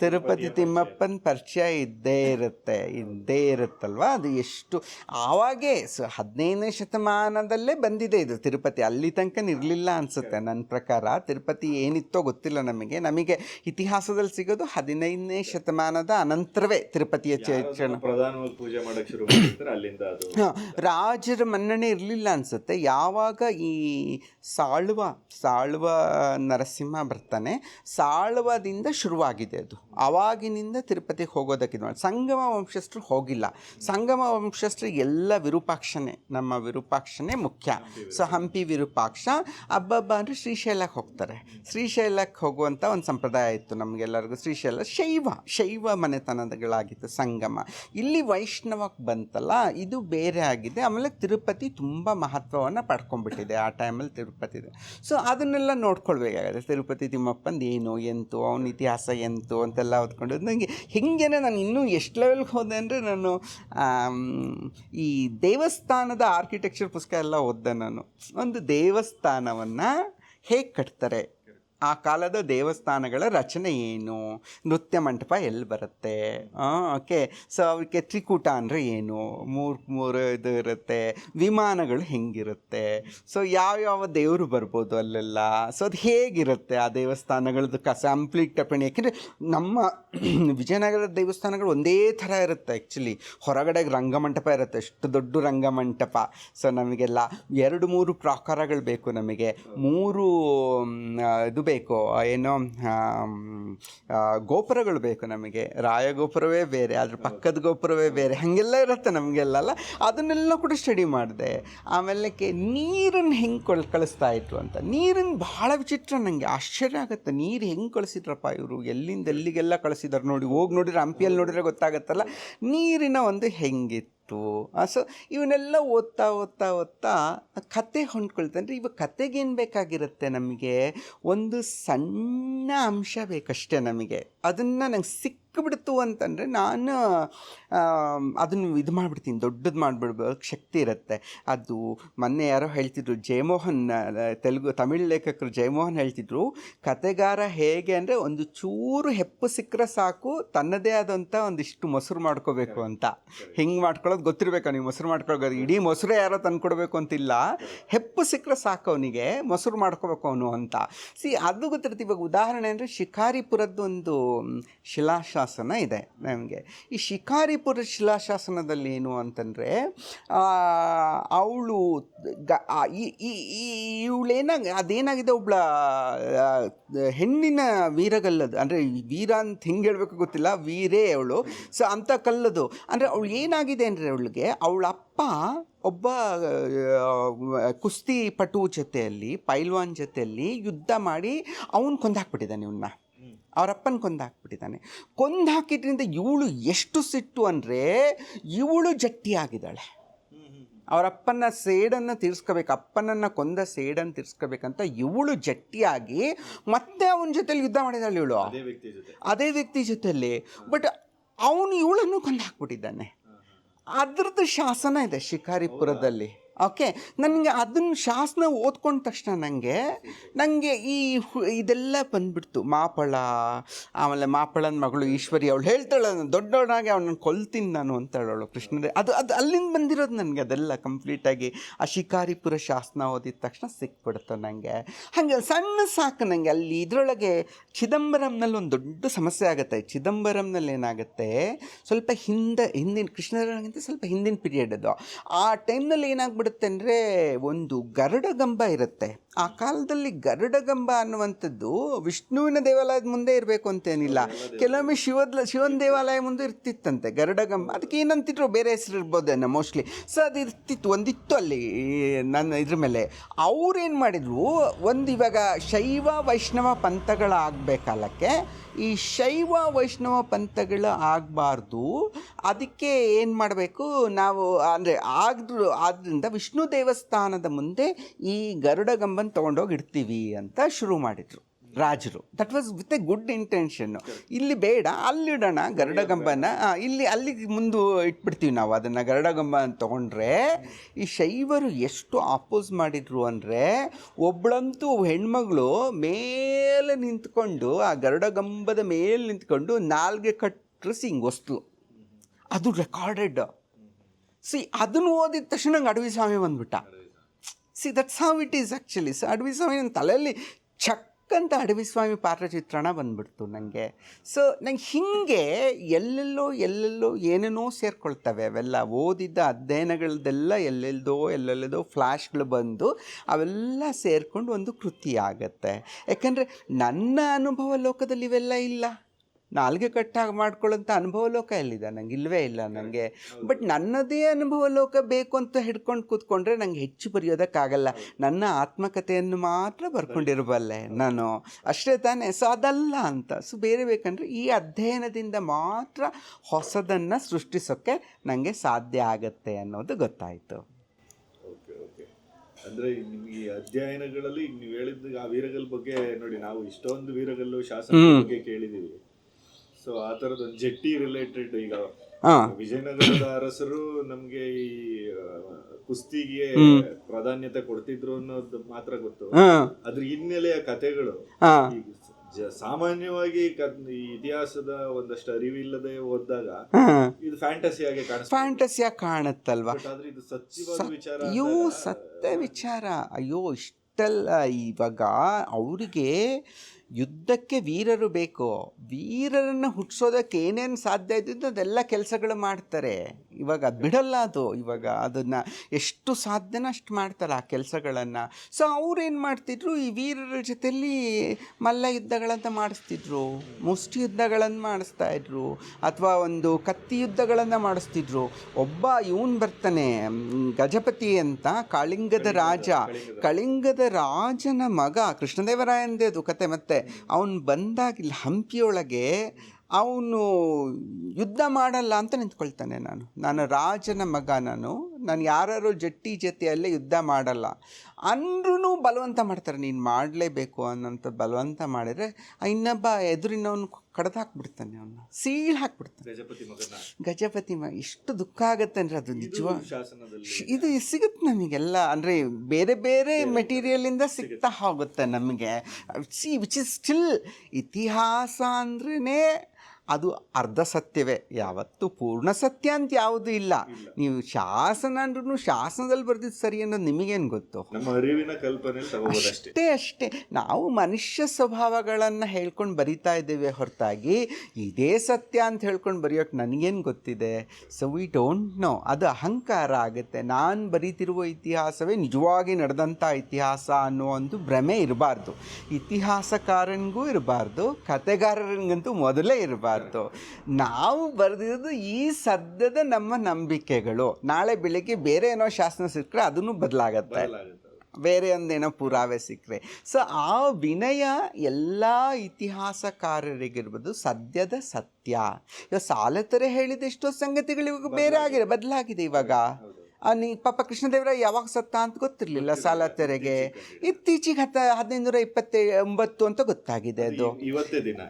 ತಿರುಪತಿ ತಿಮ್ಮಪ್ಪನ ಪರಿಚಯ ಇದ್ದೇ ಇರುತ್ತೆ ಇದ್ದೇ ಇರುತ್ತಲ್ವ? ಅದು ಎಷ್ಟು ಆವಾಗೇ ಸೊ ಹದಿನೈದನೇ ಶತಮಾನದಲ್ಲೇ ಬಂದಿದೆ ಇದು ತಿರುಪತಿ. ಅಲ್ಲಿ ತನಕ ಇರಲಿಲ್ಲ ಅನಿಸುತ್ತೆ ನನ್ನ ಪ್ರಕಾರ. ತಿರುಪತಿ ಏನಿತ್ತೋ ಗೊತ್ತಿಲ್ಲ ನಮಗೆ. ನಮಗೆ ಇತಿಹಾಸದಲ್ಲಿ ಸಿಗೋದು ಹದಿನೈದನೇ ಶತಮಾನದ ಅನಂತರವೇ ತಿರುಪತಿಯ ಚೇತನ ಪ್ರಧಾನವಾಗಿ ಪೂಜೆ ಶುರು ಅಲ್ಲಿಂದ ರಾಜರ ಮನ್ನಣೆ ಇರಲಿಲ್ಲ ಅನಿಸುತ್ತೆ. ಯಾವಾಗ ಈ ಸಾಳುವ ಸಾಳುವ ನರಸಿಂಹ ಬರ್ತಾನೆ ಸಾಳುವದಿಂದ ಶುರುವಾಗಿದೆ ಅದು. ಆವಾಗಿನಿಂದ ತಿರುಪತಿಗೆ ಹೋಗೋದಕ್ಕೆ ಮಾಡಿ ಸಂಗಮ ವಂಶಸ್ಥರು ಹೋಗಿಲ್ಲ. ಸಂಗಮ ವಂಶಸ್ಥರು ಎಲ್ಲ ವಿರೂಪಾಕ್ಷನೇ, ನಮ್ಮ ವಿರೂಪಾಕ್ಷನೇ ಮುಖ್ಯ. ಸೊ, ಹಂಪಿ ವಿರೂಪಾಕ್ಷ ಹಬ್ಬಬ್ಬ ಅಂದರೆ ಶ್ರೀಶೈಲಕ್ಕೆ ಹೋಗ್ತಾರೆ. ಶ್ರೀಶೈಲಕ್ಕೆ ಹೋಗುವಂಥ ಒಂದು ಸಂಪ್ರದಾಯ ಇತ್ತು ನಮಗೆಲ್ಲರಿಗೂ. ಶ್ರೀಶೈಲ ಶೈವ ಶೈವ ಮನೆತನಗಳಾಗಿತ್ತು ಸಂಗಮ. ಇಲ್ಲಿ ವೈಷ್ಣವಕ್ಕೆ ಬಂತಲ್ಲ, ಇದು ಬೇರೆ ಆಗಿದೆ. ಆಮೇಲೆ ತಿರುಪತಿ ತುಂಬ ಮಹತ್ವವನ್ನು ಪಡ್ಕೊಂಡ್ಬಿಟ್ಟಿದೆ ಆ ಟೈಮಲ್ಲಿ ತಿರುಪತಿ ಸೊ, ಅದನ್ನೆಲ್ಲ ನೋಡ್ಕೊಳ್ಬೇಕಾಗುತ್ತೆ. ತಿರುಪತಿ ತಿಮ್ಮಪ್ಪಂದು ಏನು, ಎಂತು, ಅವನ ಇತಿಹಾಸ ಎಂತು ಅಂತೆಲ್ಲ ಓದ್ಕೊಂಡು ನನಗೆ ಹಿಂಗೇನೆ ನಾನು ಇನ್ನೂ ಎಷ್ಟು ಲೆವೆಲ್ಗೆ ಹೋದೆ ಅಂದರೆ ನಾನು ಈ ದೇವಸ್ಥಾನದ ಆರ್ಕಿಟೆಕ್ಚರ್ ಪುಸ್ತಕ ಎಲ್ಲ ಓದ್ದೆ ನಾನು. ಒಂದು ದೇವಸ್ಥಾನವನ್ನು ಹೇಗೆ ಕಟ್ತಾರೆ? ಆ ಕಾಲದ ದೇವಸ್ಥಾನಗಳ ರಚನೆ ಏನು? ನೃತ್ಯ ಮಂಟಪ ಎಲ್ಲಿ ಬರುತ್ತೆ? ಓಕೆ ಸೊ ಅವಕ್ಕೆ ತ್ರಿಕೂಟ ಅಂದರೆ ಏನು? ಮೂರು ಮೂರು ಇದು ಇರುತ್ತೆ. ವಿಮಾನಗಳು ಹೆಂಗಿರುತ್ತೆ? ಸೊ ಯಾವ್ಯಾವ ದೇವರು ಬರ್ಬೋದು ಅಲ್ಲೆಲ್ಲ? ಸೊ ಅದು ಹೇಗಿರುತ್ತೆ ಆ ದೇವಸ್ಥಾನಗಳದ್ದು ಕಸ ಕಂಪ್ಲೀಟ್ ಟಪ್ಪಣಿ ಯಾಕೆಂದರೆ ನಮ್ಮ ವಿಜಯನಗರದ ದೇವಸ್ಥಾನಗಳು ಒಂದೇ ಥರ ಇರುತ್ತೆ ಆ್ಯಕ್ಚುಲಿ ಹೊರಗಡೆ ರಂಗಮಂಟಪ ಇರುತ್ತೆ ಎಷ್ಟು ದೊಡ್ಡ ರಂಗಮಂಟಪ. ಸೊ ನಮಗೆಲ್ಲ ಎರಡು, ಮೂರು ಪ್ರಾಕಾರಗಳು ಬೇಕು ನಮಗೆ. ಮೂರು ಇದು ಬೇಕು ಬೇಕು ಏನೋ ಗೋಪುರಗಳು ಬೇಕು ನಮಗೆ. ರಾಯ ಗೋಪುರವೇ ಬೇರೆ ಅದ್ರ ಪಕ್ಕದ ಗೋಪುರವೇ ಬೇರೆ. ಹಾಗೆಲ್ಲ ಇರುತ್ತೆ ನಮಗೆಲ್ಲ ಅಲ್ಲ ಅದನ್ನೆಲ್ಲ ಕೂಡ ಸ್ಟಡಿ ಮಾಡಿದೆ. ಆಮೇಲೆ ನೀರನ್ನು ಹೆಂಗೆ ಕೊಳ್, ಕಳಿಸ್ತಾ ಇತ್ತು ಅಂತ. ನೀರನ್ನು ಭಾಳ ವಿಚಿತ್ರ ನನಗೆ ಆಶ್ಚರ್ಯ ಆಗುತ್ತೆ. ನೀರು ಹೆಂಗೆ ಕಳಿಸಿದ್ರಪ್ಪ ಇವರು? ಎಲ್ಲಿಂದ ಎಲ್ಲಿಗೆಲ್ಲ ಕಳಿಸಿದಾರೆ ನೋಡಿ. ಹೋಗಿ ನೋಡಿದ್ರೆ ಹಂಪಿಯಲ್ಲಿ ನೋಡಿದ್ರೆ ಗೊತ್ತಾಗತ್ತಲ್ಲ. ನೀರಿನ ಒಂದು ಹೆಂಗಿತ್ತು. ಸೊ ಇವನ್ನೆಲ್ಲ ಓದ್ತಾ ಓದ್ತಾ ಓದ್ತಾ ಕತೆ ಹೊಂದ್ಕೊಳ್ತಾ ಅಂದರೆ ಇವಾಗ ಕತೆಗೇನು ಬೇಕಾಗಿರುತ್ತೆ ನಮಗೆ? ಒಂದು ಸಣ್ಣ ಅಂಶ ಬೇಕಷ್ಟೇ ನಮಗೆ. ಅದನ್ನು ನಂಗೆ ಸಿಕ್ಕಿಬಿಡ್ತು ಅಂತಂದರೆ ನಾನು ಅದನ್ನು ಇದು ಮಾಡಿಬಿಡ್ತೀನಿ, ದೊಡ್ಡದು ಮಾಡಿಬಿಡ್ಬೇಕು, ಶಕ್ತಿ ಇರುತ್ತೆ. ಅದು ಮೊನ್ನೆ ಯಾರೋ ಹೇಳ್ತಿದ್ರು, ಜಯಮೋಹನ್ ತೆಲುಗು, ತಮಿಳ್ ಲೇಖಕರು ಜಯಮೋಹನ್ ಹೇಳ್ತಿದ್ರು, ಕತೆಗಾರ ಹೇಗೆ ಅಂದರೆ ಒಂದು ಚೂರು ಹೆಪ್ಪು ಸಿಕ್ಕರೆ ಸಾಕು, ತನ್ನದೇ ಆದಂಥ ಒಂದಿಷ್ಟು ಮೊಸರು ಮಾಡ್ಕೋಬೇಕು ಅಂತ. ಹಿಂಗೆ ಮಾಡ್ಕೊಳ್ಳೋದು ಗೊತ್ತಿರಬೇಕು ನೀವು ಮೊಸರು ಮಾಡ್ಕೊಳ್ಬೇಕು ಇಡೀ ಮೊಸರು ಯಾರೋ ತಂದು ಕೊಡಬೇಕು ಅಂತಿಲ್ಲ. ಹೆಪ್ಪು ಸಿಕ್ಕರೆ ಸಾಕು ಅವನಿಗೆ, ಮೊಸರು ಮಾಡ್ಕೋಬೇಕು ಅವನು ಅಂತ. ಸಿ ಅದು ಗೊತ್ತಿರುತ್ತೆ, ಇವಾಗ ಉದಾಹರಣೆ ಅಂದರೆ ಶಿಕಾರಿಪುರದ್ದು ಒಂದು ಶಿಲಾಶಾಸನ ಇದೆ ನಮಗೆ. ಈ ಶಿಕಾರಿಪುರ ಶಿಲಾಶಾಸನದಲ್ಲಿ ಏನು ಅಂತಂದರೆ ಅವಳು ಗ ಇವಳೇನಾಗ ಅದೇನಾಗಿದೆ ಒಬ್ಳ ಹೆಣ್ಣಿನ ವೀರಗಲ್ಲದು. ಅಂದರೆ ವೀರ ಅಂತ ಹಿಂಗೆ ಹೇಳಬೇಕು ಗೊತ್ತಿಲ್ಲ, ವೀರೇ ಅವಳು. ಸೊ ಅಂಥ ಕಲ್ಲದು. ಅಂದರೆ ಅವಳು ಏನಾಗಿದೆ ಅಂದರೆ ಅವಳಿಗೆ, ಅವಳ ಅಪ್ಪ ಒಬ್ಬ ಕುಸ್ತಿ ಪಟು ಜೊತೆಯಲ್ಲಿ, ಪೈಲ್ವಾನ್ ಜೊತೆಯಲ್ಲಿ ಯುದ್ಧ ಮಾಡಿ ಅವನು ಕೊಂದಾಕ್ಬಿಟ್ಟಿದ್ದಾನೆ ಇವನ್ನ ಅವರಪ್ಪನ ಕೊಂದು ಹಾಕ್ಬಿಟ್ಟಿದ್ದಾನೆ ಕೊಂದು ಹಾಕಿದ್ರಿಂದ ಇವಳು ಎಷ್ಟು ಸಿಟ್ಟು ಅಂದರೆ ಇವಳು ಜಟ್ಟಿಯಾಗಿದ್ದಾಳೆ. ಅವರಪ್ಪನ ಸೇಡನ್ನು ತೀರಿಸ್ಕೋಬೇಕು ಅಪ್ಪನನ್ನು ಕೊಂದ ಸೇಡನ್ನು ತೀರಿಸ್ಕೋಬೇಕಂತ ಇವಳು ಜಟ್ಟಿಯಾಗಿ ಮತ್ತೆ ಅವನ ಜೊತೆಲಿ ಯುದ್ಧ ಮಾಡಿದಾಳೆ ಇವಳು. ಅದೇ ವ್ಯಕ್ತಿ ಜೊತೆ. ಅದೇ ವ್ಯಕ್ತಿ ಜೊತೆಯಲ್ಲಿ ಬಟ್ ಅವನು ಇವಳನ್ನು ಕೊಂದು ಹಾಕ್ಬಿಟ್ಟಿದ್ದಾನೆ ಅದ್ರದ್ದು ಶಾಸನ ಇದೆ ಶಿಕಾರಿಪುರದಲ್ಲಿ. ಓಕೆ ನನಗೆ ಅದನ್ನು ಶಾಸನ ಓದ್ಕೊಂಡ ತಕ್ಷಣ ನನಗೆ ನನಗೆ ಈ ಇದೆಲ್ಲ ಬಂದ್ಬಿಡ್ತು. ಮಾಪಳ, ಆಮೇಲೆ ಮಾಪಳನ ಮಗಳು ಈಶ್ವರಿ ಅವಳು ಹೇಳ್ತಾಳೆ ದೊಡ್ಡವಳಾಗಿ ಅವನನ್ನು ಕೊಲ್ತೀನಿ ನಾನು ಅಂತ ಹೇಳೋಳು ಕೃಷ್ಣರೇ ಅದು ಅದು ಅಲ್ಲಿಂದ ಬಂದಿರೋದು ನನಗೆ ಅದೆಲ್ಲ ಕಂಪ್ಲೀಟಾಗಿ ಆ ಶಿಕಾರಿಪುರ ಶಾಸನ ಓದಿದ ತಕ್ಷಣ ಸಿಕ್ಬಿಡ್ತು ನನಗೆ ಹಾಗೆ ಸಣ್ಣ ಸಾಕು ನನಗೆ ಅಲ್ಲಿ ಇದರೊಳಗೆ ಚಿದಂಬರಂನಲ್ಲಿ ಒಂದು ದೊಡ್ಡ ಸಮಸ್ಯೆ ಆಗುತ್ತೆ. ಚಿದಂಬರಂನಲ್ಲಿ ಏನಾಗುತ್ತೆ, ಸ್ವಲ್ಪ ಹಿಂದೆ, ಹಿಂದಿನ ಕೃಷ್ಣರಾಗಿಂತ ಸ್ವಲ್ಪ ಹಿಂದಿನ ಪೀರಿಯಡ್ ಅದು. ಆ ಟೈಮ್ನಲ್ಲಿ ಏನಾಗ್ಬಿಡುತ್ತೆ ಅಂದರೆ ಒಂದು ಗರುಡಗಂಬ ಇರುತ್ತೆ. ಆ ಕಾಲದಲ್ಲಿ ಗರುಡಗಂಬ ಅನ್ನುವಂಥದ್ದು ವಿಷ್ಣುವಿನ ದೇವಾಲಯದ ಮುಂದೆ ಇರಬೇಕು ಅಂತೇನಿಲ್ಲ. ಕೆಲವೊಮ್ಮೆ ಶಿವದ ಶಿವನ ದೇವಾಲಯ ಮುಂದೆ ಇರ್ತಿತ್ತಂತೆ ಗರುಡಗಂಬ. ಅದಕ್ಕೆ ಏನಂತಿದ್ರು ಬೇರೆ ಹೆಸರು ಇರ್ಬೋದೇನೋ ಮೋಸ್ಟ್ಲಿ ಸೊ ಅದು ಇರ್ತಿತ್ತು. ಒಂದಿತ್ತು ಅಲ್ಲಿ, ನನ್ನ ಇದ್ರ ಮೇಲೆ. ಅವ್ರೇನು ಮಾಡಿದ್ರು, ಒಂದು ಇವಾಗ ಶೈವ, ವೈಷ್ಣವ ಪಂಥಗಳ ಆಗಬೇಕಲ್ಲಕ್ಕೆ ಈ ಶೈವ, ವೈಷ್ಣವ ಪಂಥಗಳು ಆಗಬಾರ್ದು. ಅದಕ್ಕೆ ಏನು ಮಾಡಬೇಕು, ನಾವು ಅಂದರೆ ಆದ್ರೂ ಆದ್ದರಿಂದ ವಿಷ್ಣು ದೇವಸ್ಥಾನದ ಮುಂದೆ ಈ ಗರುಡಗಂಬನ ತೊಗೊಂಡೋಗಿ ಇಡ್ತೀವಿ ಅಂತ ಶುರು ಮಾಡಿದರು ರಾಜರು. That was with a good intention ಇಲ್ಲಿ ಬೇಡ ಅಲ್ಲಿಡೋಣ ಗರುಡಗಂಬನ ಇಲ್ಲಿ ಅಲ್ಲಿಗೆ ಮುಂದೆ ಇಟ್ಬಿಡ್ತೀವಿ ನಾವು ಅದನ್ನು ಗರುಡಗಂಬ ಅಂತ ತೊಗೊಂಡ್ರೆ, ಈ ಶೈವರು ಎಷ್ಟು ಆಪೋಸ್ ಮಾಡಿದ್ರು ಅಂದರೆ ಒಬ್ಬಳಂತೂ ಹೆಣ್ಮಗಳು ಮೇಲೆ ನಿಂತ್ಕೊಂಡು, ಆ ಗರುಡಗಂಬದ ಮೇಲೆ ನಿಂತ್ಕೊಂಡು ನಾಲ್ಗೆ ಕಟ್ಟರು ಹಿಂಗೆ ವಸ್ತು ಅದು ರೆಕಾರ್ಡೆಡ್ ಸಿ ಅದನ್ನು ಓದಿದ ತಕ್ಷಣ ನಂಗೆ ಅಡವಿ ಸ್ವಾಮಿ ಬಂದ್ಬಿಟ್ಟ. See that's how it is actually so Adavi Swami ನನ್ನ ತಲೆಯಲ್ಲಿ ಚಕ್ ಅಂತ ಅಡವಿ ಸ್ವಾಮಿ ಪಾತ್ರಚಿತ್ರಣ ಬಂದ್ಬಿಡ್ತು ನನಗೆ ಸೊ ನಂಗೆ ಹೀಗೆ ಎಲ್ಲೆಲ್ಲೋ ಎಲ್ಲೆಲ್ಲೋ ಏನೇನೋ ಸೇರ್ಕೊಳ್ತವೆ. ಅವೆಲ್ಲ ಓದಿದ್ದ ಅಧ್ಯಯನಗಳದ್ದೆಲ್ಲ ಎಲ್ಲೆಲ್ದೋ ಎಲ್ಲೆಲ್ಲದೋ ಫ್ಲ್ಯಾಶ್ಗಳು ಬಂದು ಅವೆಲ್ಲ ಸೇರಿಕೊಂಡು ಒಂದು ಕೃತಿ ಆಗತ್ತೆ. ಯಾಕಂದರೆ ನನ್ನ ಅನುಭವ ಲೋಕದಲ್ಲಿ ಇವೆಲ್ಲ ಇಲ್ಲ. ನಾಲ್ಗೆ ಕಟ್ಟಾಗಿ ಮಾಡ್ಕೊಳ್ಳೋಂಥ ಅನುಭವ ಲೋಕ ಎಲ್ಲಿದೆ? ನಂಗೆ ಇಲ್ಲವೇ ಇಲ್ಲ ನನಗೆ ಬಟ್ ನನ್ನದೇ ಅನುಭವ ಲೋಕ ಬೇಕು ಅಂತ ಹಿಡ್ಕೊಂಡು ಕೂತ್ಕೊಂಡ್ರೆ ನಂಗೆ ಹೆಚ್ಚು ಬರೆಯೋದಕ್ಕಾಗಲ್ಲ. ನನ್ನ ಆತ್ಮಕಥೆಯನ್ನು ಮಾತ್ರ ಬರ್ಕೊಂಡಿರಬಲ್ಲೆ ನಾನು. ಅಷ್ಟೇ ತಾನೇ ಸೊ ಅದಲ್ಲ ಅಂತ. ಸೊ ಬೇರೆ ಬೇಕಂದರೆ ಈ ಅಧ್ಯಯನದಿಂದ ಮಾತ್ರ ಹೊಸದನ್ನು ಸೃಷ್ಟಿಸೋಕ್ಕೆ ನನಗೆ ಸಾಧ್ಯ ಆಗುತ್ತೆ ಅನ್ನೋದು ಗೊತ್ತಾಯಿತು. Okay okay. ಅಂದ್ರೆ ನಿಮಗೆ ಈ ಅಧ್ಯಯನಗಳಲ್ಲಿ ನೀವು ಹೇಳಿದ ಆ ವೀರಗಲ್ ಬಗ್ಗೆ ನೋಡಿ ನಾವು ಇಷ್ಟೊಂದು ವೀರಗಲ್ಲು ಶಾಸನ ಬಗ್ಗೆ ಕೇಳಿದೀವಿ. ಸೊ ಆ ತರದ ಒಂದು ಜೆಟ್ಟಿ ರಿಲೇಟೆಡ್ ಈಗ ಹಾಂ. ವಿಜಯನಗರದ ಅರಸರು ನಮ್ಗೆ ಈ ಕುಸ್ತಿಗೆ ಪ್ರಾಧಾನ್ಯತೆ ಕೊಡ್ತಿದ್ರು ಅನ್ನೋದು ಮಾತ್ರ ಗೊತ್ತು. ಹಾಂ. ಅದ್ರ ಹಿನ್ನೆಲೆಯ ಕಥೆಗಳು. ಹಾಂ. ಈಗ ಜ- ಸಾಮಾನ್ಯವಾಗಿ ಕ- ಈ ಇತಿಹಾಸದ ಒಂದಷ್ಟು ಅರಿವಿಲ್ಲದೆ ಓದಿದಾಗ ಹಾಂ. ಇದು ಫ್ಯಾಂಟಸಿ ಆಗಿ ಕಾಣಿಸ್ತದೆ ಫ್ಯಾಂಟಸಿಯಾಗಿ ಕಾಣುತ್ತಲ್ವಾ? ಆದ್ರೆ ಇದು ಸತ್ಯವಾದ ವಿಚಾರ ಅಯ್ಯೋ ಅಂದಾಗ ಸತ್ಯ ವಿಚಾರ. ಅಯ್ಯೋ ಇಷ್ಟೆಲ್ಲ ಇವಾಗ ಅವರಿಗೆ ಯುದ್ಧಕ್ಕೆ ವೀರರು ಬೇಕು. ವೀರರನ್ನು ಹುಟ್ಟಿಸೋದಕ್ಕೆ ಏನೇನು ಸಾಧ್ಯ ಇದ್ದಿದ್ದು ಅದೆಲ್ಲ ಕೆಲಸಗಳು ಮಾಡ್ತಾರೆ. ಇವಾಗ ಅದು ಬಿಡಲ್ಲ ಅದು. ಇವಾಗ ಅದನ್ನು ಎಷ್ಟು ಸಾಧ್ಯನೋ ಅಷ್ಟು ಮಾಡ್ತಾರೆ ಆ ಕೆಲಸಗಳನ್ನು. ಸೊ ಅವ್ರೇನು ಏನು ಮಾಡ್ತಿದ್ರು? ಈ ವೀರರ ಜೊತೆಯಲ್ಲಿ ಮಲ್ಲ ಯುದ್ಧಗಳನ್ನು ಮಾಡಿಸ್ತಿದ್ರು. ಮುಷ್ಟಿ ಯುದ್ಧಗಳನ್ನು ಮಾಡಿಸ್ತಾ ಇದ್ರು. ಅಥವಾ ಒಂದು ಕತ್ತಿ ಯುದ್ಧಗಳನ್ನು ಮಾಡಿಸ್ತಿದ್ರು. ಒಬ್ಬ ಇವನು ಬರ್ತಾನೆ ಗಜಪತಿ ಅಂತ ಕಾಳಿಂಗದ ರಾಜ. ಕಳಿಂಗದ ರಾಜನ ಮಗ. ಕೃಷ್ಣದೇವರಾಯಂದೇ ಅದು ಕತೆ ಮತ್ತೆ. ಅವನು ಬಂದಾಗ ಇಲ್ಲಿ ಹಂಪಿಯೊಳಗೆ ಅವನು ಯುದ್ಧ ಮಾಡಲ್ಲ ಅಂತ ನಿಂತ್ಕೊಳ್ತಾನೆ ನಾನು. ನಾನು ರಾಜನ ಮಗ ನಾನು. ನಾನು ಯಾರು ಜಟ್ಟಿ ಜೊತೆಯಲ್ಲೇ ಯುದ್ಧ ಮಾಡಲ್ಲ. ಅಂದ್ರೂ ಬಲವಂತ ಮಾಡ್ತಾರೆ, ನೀನು ಮಾಡಲೇಬೇಕು ಅನ್ನೋಂಥ ಬಲವಂತ ಮಾಡಿದರೆ ಇನ್ನೊಬ್ಬ ಎದುರಿನವನು ಕಡ್ದು ಹಾಕ್ಬಿಡ್ತಾನೆ ಅವನ್ನ ಸೀಳ್ ಹಾಕ್ಬಿಡ್ತಾನೆ. ಗಜಪತಿ ಮ ಎಷ್ಟು ದುಃಖ ಆಗುತ್ತೆ ಅಂದರೆ ಅದು ನಿಜವಾಗ ಇದು ಸಿಗುತ್ತೆ ನಮಗೆಲ್ಲ. ಅಂದರೆ ಬೇರೆ ಬೇರೆ ಮೆಟೀರಿಯಲಿಂದ ಸಿಗ್ತಾ ಹೋಗುತ್ತೆ ನಮಗೆ. ಸಿ ವಿಚ್ ಇಸ್ ಸ್ಟಿಲ್ ಇತಿಹಾಸ ಅಂದ್ರೇ ಅದು ಅರ್ಧ ಸತ್ಯವೇ. ಯಾವತ್ತು ಪೂರ್ಣ ಸತ್ಯ ಅಂತ ಯಾವುದೂ ಇಲ್ಲ. ನೀವು ಶಾಸನ ಅಂದ್ರೂ ಶಾಸನದಲ್ಲಿ ಬರೆದಿದ್ದು ಸರಿ ಅನ್ನೋದು ನಿಮಗೇನು ಗೊತ್ತು? ಅಷ್ಟೇ. ಅಷ್ಟೇ ನಾವು ಮನುಷ್ಯ ಸ್ವಭಾವಗಳನ್ನು ಹೇಳ್ಕೊಂಡು ಬರಿತಾ ಇದ್ದೇವೆ ಹೊರತಾಗಿ ಇದೇ ಸತ್ಯ ಅಂತ ಹೇಳ್ಕೊಂಡು ಬರೆಯೋಕೆ ನನಗೇನು ಗೊತ್ತಿದೆ? ಸೊ ವಿ ಡೋಂಟ್ ನೋ ಅದು ಅಹಂಕಾರ ಆಗುತ್ತೆ. ನಾನು ಬರೀತಿರುವ ಇತಿಹಾಸವೇ ನಿಜವಾಗಿ ನಡೆದಂಥ ಇತಿಹಾಸ ಅನ್ನೋ ಒಂದು ಭ್ರಮೆ ಇರಬಾರ್ದು. ಇತಿಹಾಸಕಾರನಿಗೂ ಇರಬಾರ್ದು ಕತೆಗಾರರಿಗಂತೂ ಮೊದಲೇ ಇರಬಾರ್ದು. ನಾವು ಬರೆದಿರೋದು ಈ ಸದ್ಯದ ನಮ್ಮ ನಂಬಿಕೆಗಳು. ನಾಳೆ ಬೆಳಿಗ್ಗೆ ಬೇರೆ ಏನೋ ಶಾಸನ ಸಿಕ್ಕರೆ ಅದನ್ನು ಬದಲಾಗತ್ತೆ. ಬೇರೆ ಒಂದೇನೋ ಪುರಾವೆ ಸಿಕ್ಕರೆ ಸೊ ಆ ವಿನಯ ಎಲ್ಲ ಇತಿಹಾಸಕಾರರಿಗಿರ್ಬೋದು ಸದ್ಯದ ಸತ್ಯ. ಇವಾಗ ಸಾಲತರೆ ಹೇಳಿದ ಎಷ್ಟೋ ಸಂಗತಿಗಳು ಇವಾಗ ಬೇರೆ ಆಗಿದೆ ಬದಲಾಗಿದೆ ಇವಾಗ. ನೀ ಪಾಪ ಕೃಷ್ಣದೇವರಾಯ ಯಾವಾಗ ಸತ್ತ ಅಂತ ಗೊತ್ತಿರಲಿಲ್ಲ ಸಾಲತೆರೆಗೆ ಇತ್ತೀಚೆಗೆ ಹತ್ತ ಹದಿನೈದುನೂರ ಇಪ್ಪತ್ತೇ ಒಂಬತ್ತು ಅಂತ ಗೊತ್ತಾಗಿದೆ ಅದು. ಇವತ್ತೇ ದಿನ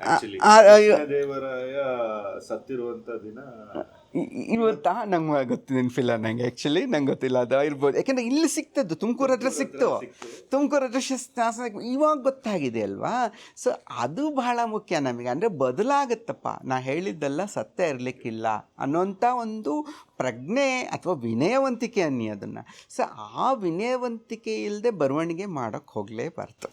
ಸತ್ತಿರುವಂಥ ದಿನ. ಇವತ್ತಾ ನಂಗೆ ಗೊತ್ತು ನೆನಪಿಲ್ಲ ನಂಗೆ ಆ್ಯಕ್ಚುಲಿ ನಂಗೆ ಗೊತ್ತಿಲ್ಲ ಅದು ಇರ್ಬೋದು. ಯಾಕೆಂದರೆ ಇಲ್ಲಿ ಸಿಕ್ತದ್ದು ತುಮಕೂರು ಹತ್ರ ಸಿಕ್ತು. ತುಮಕೂರು ಹತ್ರ ಶಾಸನ ಇವಾಗ ಗೊತ್ತಾಗಿದೆ ಅಲ್ವಾ? ಸೊ ಅದು ಬಹಳ ಮುಖ್ಯ ನಮಗೆ. ಅಂದರೆ ಬದಲಾಗುತ್ತಪ್ಪ. ನಾ ಹೇಳಿದ್ದೆಲ್ಲ ಸತ್ಯ ಇರಲಿಕ್ಕಿಲ್ಲ ಅನ್ನೋಂಥ ಒಂದು ಪ್ರಜ್ಞೆ ಅಥವಾ ವಿನಯವಂತಿಕೆ ಅನ್ನಿ ಅದನ್ನು. ಸೊ ಆ ವಿನಯವಂತಿಕೆ ಇಲ್ಲದೆ ಬರವಣಿಗೆ ಮಾಡೋಕ್ಕೆ ಹೋಗಲೇಬಾರ್ದು.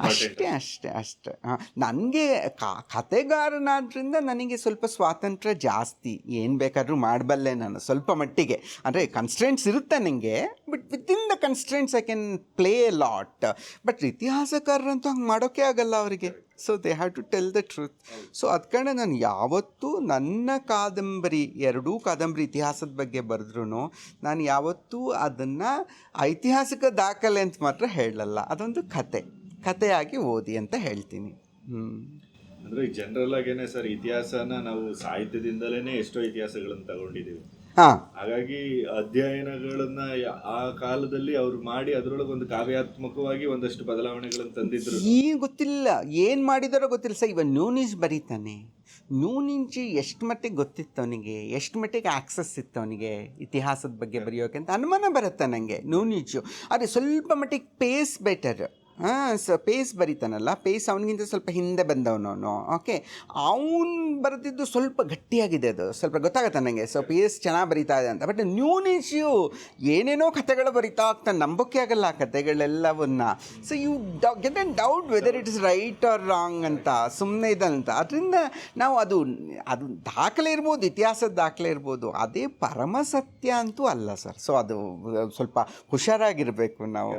ಅಷ್ಟೇ ಅಷ್ಟೇ ಅಷ್ಟೇ. ನನಗೆ ಕಥೆಗಾರನಾದ್ರಿಂದ ನನಗೆ ಸ್ವಲ್ಪ ಸ್ವಾತಂತ್ರ್ಯ ಜಾಸ್ತಿ, ಏನು ಬೇಕಾದರೂ ಮಾಡಬಲ್ಲೆ ನಾನು ಸ್ವಲ್ಪ ಮಟ್ಟಿಗೆ. ಅಂದರೆ ಕನ್ಸ್ಟ್ರೆಂಟ್ಸ್ ಇರುತ್ತೆ ನನಗೆ but within the constraints I can play a lot but ಇತಿಹಾಸಕಾರರಂತೂ ಹಂಗೆ ಮಾಡೋಕ್ಕೆ ಆಗಲ್ಲ ಅವರಿಗೆ. So they have to tell the truth so ಅದಕ್ಕೆ ನಾನು ಯಾವತ್ತೂ ನನ್ನ ಕಾದಂಬರಿ, ಎರಡೂ ಕಾದಂಬರಿ ಇತಿಹಾಸದ ಬಗ್ಗೆ ಬರೆದ್ರೂ ನಾನು ಯಾವತ್ತೂ ಅದನ್ನು ಐತಿಹಾಸಿಕ ದಾಖಲೆ ಅಂತ ಮಾತ್ರ ಹೇಳಲ್ಲ. ಅದೊಂದು ಕತೆ. ಕತೆಯಾಗಿ ಓದಿ ಅಂತ ಹೇಳ್ತೀನಿ. ಹ್ಞೂ ಅಂದ್ರೆ ಜನರಲ್ ಆಗೇನೆ ಸರ್ ಇತಿಹಾಸನ ನಾವು ಸಾಹಿತ್ಯದಿಂದಲೇನೆ ಎಷ್ಟೋ ಇತಿಹಾಸಗಳನ್ನು ತಗೊಂಡಿದೀವಿ. ಹಾಂ. ಹಾಗಾಗಿ ಅಧ್ಯಯನಗಳನ್ನ ಆ ಕಾಲದಲ್ಲಿ ಅವ್ರು ಮಾಡಿ ಅದರೊಳಗೆ ಒಂದು ಕಾವ್ಯಾತ್ಮಕವಾಗಿ ಒಂದಷ್ಟು ಬದಲಾವಣೆಗಳನ್ನು ತಂದಿದ್ರು. ಈಗ ಗೊತ್ತಿಲ್ಲ ಏನು ಮಾಡಿದಾರೋ ಗೊತ್ತಿಲ್ಲ ಸರ್ ಇವ ನ್ಯೂನಿಜ್ ಬರೀತಾನೆ. ನ್ಯೂನಿಂಜಿ ಎಷ್ಟು ಮಟ್ಟಿಗೆ ಗೊತ್ತಿತ್ತು ಅವನಿಗೆ? ಎಷ್ಟು ಮಟ್ಟಿಗೆ ಆಕ್ಸಸ್ ಇತ್ತು ಅವನಿಗೆ ಇತಿಹಾಸದ ಬಗ್ಗೆ ಬರೆಯೋಕೆ ಅಂತ ಅನುಮಾನ ಬರುತ್ತೆ ನನಗೆ ನ್ಯೂನಿಜು ಆದರೆ ಸ್ವಲ್ಪ ಮಟ್ಟಿಗೆ ಪೇಸ್ ಬೆಟರ್ ಹಾಂ, ಸ ಪೇಸ್ ಬರೀತಾನಲ್ಲ, ಪೇಸ್ ಅವನಿಗಿಂತ ಸ್ವಲ್ಪ ಹಿಂದೆ ಬಂದವನು ಅವನು. ಓಕೆ ಅವನು ಬರೆದಿದ್ದು ಸ್ವಲ್ಪ ಗಟ್ಟಿಯಾಗಿದೆ ಅದು. ಸ್ವಲ್ಪ ಗೊತ್ತಾಗುತ್ತೆ ನನಗೆ ಸೊ ಪೇಸ್ ಚೆನ್ನಾಗಿ ಬರೀತಾ ಇದೆ ಅಂತ. ಬಟ್ ನ್ಯೂನಿಜು ಏನೇನೋ ಕಥೆಗಳು ಬರೀತಾ ಹೋಗ್ತಾನೆ. ನಂಬೋಕೆ ಆಗಲ್ಲ ಆ ಕಥೆಗಳೆಲ್ಲವನ್ನ. So you get an doubt whether it is right or wrong ಅಂತ. ಸುಮ್ಮನೆ ಇದಂತ ಅದರಿಂದ ನಾವು ಅದು ಅದು ದಾಖಲೆ ಇರ್ಬೋದು, ಇತಿಹಾಸದ ದಾಖಲೆ ಇರ್ಬೋದು. ಅದೇ ಪರಮ ಸತ್ಯ ಅಂತೂ ಅಲ್ಲ ಸರ್. ಸೊ ಅದು ಸ್ವಲ್ಪ ಹುಷಾರಾಗಿರಬೇಕು ನಾವು.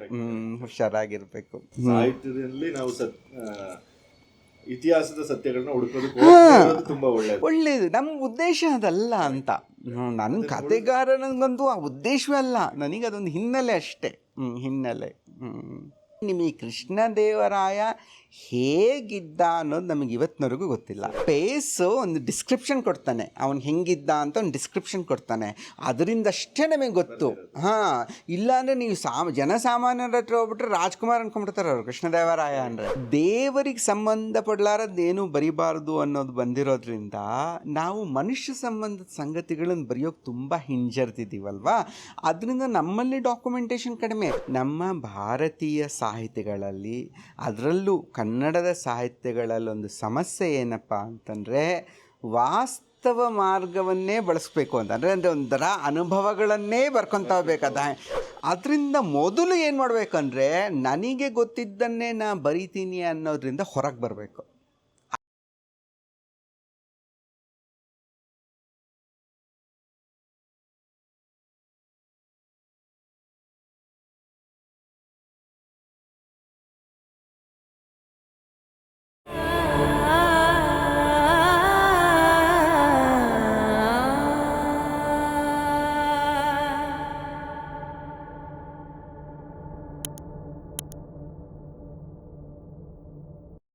ಹುಷಾರಾಗಿರಬೇಕು. ಸಾಹಿತ್ಯದಲ್ಲಿ ನಾವು ಸತ್ ಇತಿಹಾಸದ ಸತ್ಯಗಳನ್ನ ಹುಡುಕೋದು ತುಂಬಾ ಒಳ್ಳೇದು. ಒಳ್ಳೇದು. ನಮ್ಮ ಉದ್ದೇಶ ಅದಲ್ಲ ಅಂತ. ನನ್ನ ಕತೆಗಾರನಿಗಂತೂ ಆ ಉದ್ದೇಶವೇ ಅಲ್ಲ. ನನಗೆ ಅದೊಂದು ಹಿನ್ನೆಲೆ ಅಷ್ಟೇ. ಹಿನ್ನೆಲೆ. ನಿಮಗೆ ಕೃಷ್ಣದೇವರಾಯ ಹೇಗಿದ್ದ ಅನ್ನೋದು ನಮಗೆ ಇವತ್ತಿನವರೆಗೂ ಗೊತ್ತಿಲ್ಲ. ಪೇಸು ಒಂದು ಡಿಸ್ಕ್ರಿಪ್ಷನ್ ಕೊಡ್ತಾನೆ. ಅವನು ಹೆಂಗಿದ್ದ ಅಂತ ಒಂದು ಡಿಸ್ಕ್ರಿಪ್ಷನ್ ಕೊಡ್ತಾನೆ. ಅದರಿಂದಷ್ಟೇ ನಮಗೆ ಗೊತ್ತು. ಹಾಂ, ಇಲ್ಲಾಂದರೆ ನೀವು ಸಾಮ, ಜನಸಾಮಾನ್ಯರ ಹತ್ರ ಹೋಗ್ಬಿಟ್ರೆ ರಾಜ್ಕುಮಾರ್ ಅನ್ಕೊಂಡ್ಬಿಡ್ತಾರೆ ಅವರು, ಕೃಷ್ಣದೇವರಾಯ ಅಂದರೆ. ದೇವರಿಗೆ ಸಂಬಂಧಪಡ್ಲಾರದ್ದೇನು ಬರಿಬಾರ್ದು ಅನ್ನೋದು ಬಂದಿರೋದ್ರಿಂದ ನಾವು ಮನುಷ್ಯ ಸಂಬಂಧದ ಸಂಗತಿಗಳನ್ನು ಬರೆಯೋಕೆ ತುಂಬ ಹಿಂಜರ್ತಿದ್ದೀವಲ್ವಾ? ಅದರಿಂದ ನಮ್ಮಲ್ಲಿ ಡಾಕ್ಯುಮೆಂಟೇಶನ್ ಕಡಿಮೆ. ನಮ್ಮ ಭಾರತೀಯ ಸಾಹಿತ್ಯಗಳಲ್ಲಿ ಅದರಲ್ಲೂ ಕನ್ನಡದ ಸಾಹಿತ್ಯಗಳಲ್ಲಿ ಒಂದು ಸಮಸ್ಯೆ ಏನಪ್ಪ ಅಂತಂದರೆ ವಾಸ್ತವ ಮಾರ್ಗವನ್ನೇ ಬಳಸಬೇಕು ಅಂತ. ಅಂದರೆ ಒಂಥರ ಅನುಭವಗಳನ್ನೇ ಬರ್ಕೊತಾ ಹೋಗ್ಬೇಕಾದ ಅದರಿಂದ ಮೊದಲು ಏನು ಮಾಡಬೇಕಂದ್ರೆ ನನಗೆ ಗೊತ್ತಿದ್ದನ್ನೇ ನಾ ಬರಿತೀನಿ ಅನ್ನೋದ್ರಿಂದ ಹೊರಗೆ ಬರಬೇಕು.